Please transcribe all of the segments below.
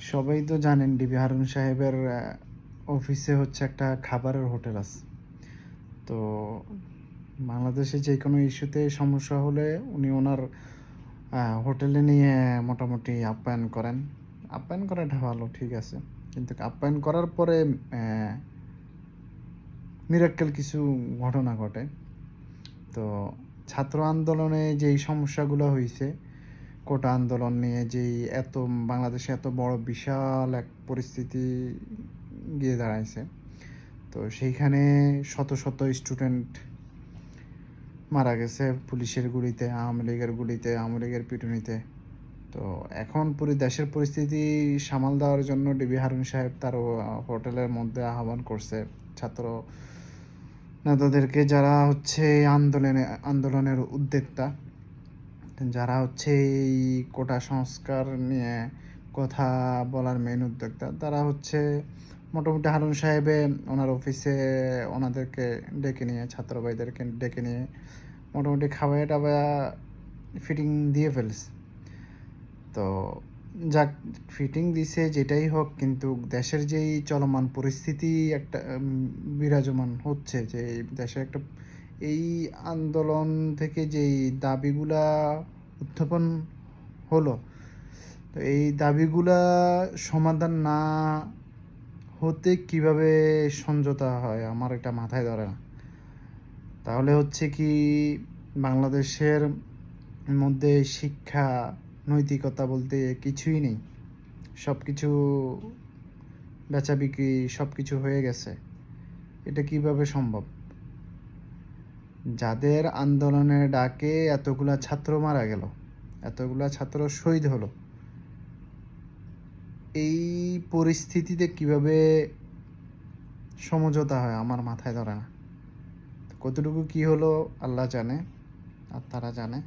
সবাই তো জানেন ডিবি হারুন সাহেবের অফিসে হচ্ছে একটা খাবারের হোটেল আছে। তো বাংলাদেশে যে কোনো ইস্যুতে সমস্যা হলে উনি ওনার হোটেলে নিয়ে মোটামুটি আপ্যায়ন করেন। আপ্যায়ন করাটা ভালো, ঠিক আছে। কিন্তু আপ্যায়ন করার পরে মিরাক্কেল কিছু ঘটনা ঘটে। তো ছাত্র আন্দোলনে যেই সমস্যাগুলো হয়েছে কোটা আন্দোলন নিয়ে যেই এত, বাংলাদেশে এত বড় বিশাল এক পরিস্থিতি গিয়ে দাঁড়াইছে। তো সেইখানে শত শত স্টুডেন্ট মারা গেছে পুলিশের গুলিতে, আওয়ামী লীগের গুলিতে, আওয়ামী লীগের পিটুনিতে। তো এখন পুরো দেশের পরিস্থিতি সামাল দেওয়ার জন্য ডিবি হারুন সাহেব তার হোটেলের মধ্যে আহ্বান করছে ছাত্র নেতাদেরকে, যারা হচ্ছে আন্দোলনে, আন্দোলনের উদ্যোক্তা। যারা হচ্ছে এই কোটা সংস্কার নিয়ে কথা বলার মেইন উদ্যোক্তা, তারা হচ্ছে মোটামুটি হারুন সাহেবে ওনার অফিসে ওনাদেরকে ডেকে নিয়ে, ছাত্র ভাইদেরকে ডেকে নিয়ে মোটামুটি খাওয়াই টাওয়া ফিটিং দিয়ে ফেলছে। তো যাক ফিটিং দিছে যেটাই হোক, কিন্তু দেশের যেই চলমান পরিস্থিতি একটা বিরাজমান হচ্ছে যে দেশের একটা এই আন্দোলন থেকে যেই দাবিগুলা উত্থাপন হলো, তো এই দাবিগুলা সমাধান না হতে কীভাবে সমঝোতা হয়? আমার এটা মাথায় ধরে না। তাহলে হচ্ছে কি বাংলাদেশের মধ্যে শিক্ষা, নৈতিকতা বলতে কিছুই নেই। সব কিছু বেচা বিক্রি সব কিছু হয়ে গেছে। এটা কীভাবে সম্ভব? যাদের আন্দোলনের ডাকে এতগুলা ছাত্র মারা গেল, এতগুলা ছাত্র শহীদ হলো, এই পরিস্থিতিতে কীভাবে সমঝোতা হয় আমার মাথায় ধরে না। কতটুকু কি হলো আল্লাহ জানে আর তারা জানে।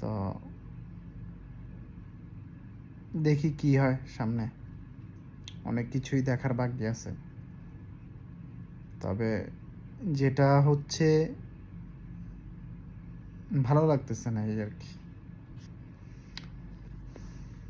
তো দেখি কি হয় সামনে। অনেক কিছুই দেখার বাকি আছে। তবে যেটা হচ্ছে ভালো লাগতেছে না এই আর কি।